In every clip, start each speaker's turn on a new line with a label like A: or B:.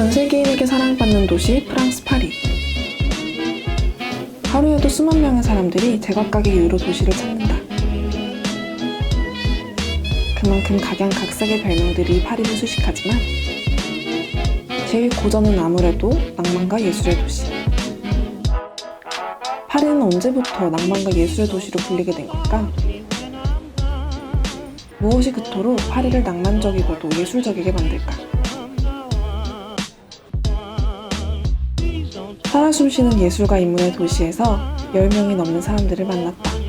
A: 전 세계인에게 사랑받는 도시 프랑스 파리. 하루에도 수만 명의 사람들이 제각각의 이유로 도시를 찾는 그만큼 각양각색의 별명들이 파리를 수식하지만 제일 고전은 아무래도 낭만과 예술의 도시. 파리는 언제부터 낭만과 예술의 도시로 불리게 된 걸까? 무엇이 그토록 파리를 낭만적이고도 예술적이게 만들까? 살아 숨쉬는 예술가 인문의 도시에서 10명이 넘는 사람들을 만났다.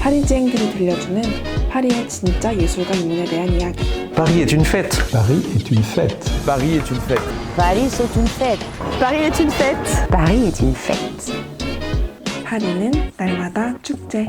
A: 파리지행들이 들려주는 파리의 진짜 예술가 인문에 대한 이야기.
B: Paris est une fête.
C: Paris est une fête.
B: Paris est une fête.
D: Paris, c'est une fête. Paris est une fête. Paris est une fête.
A: 파리는 날마다 축제.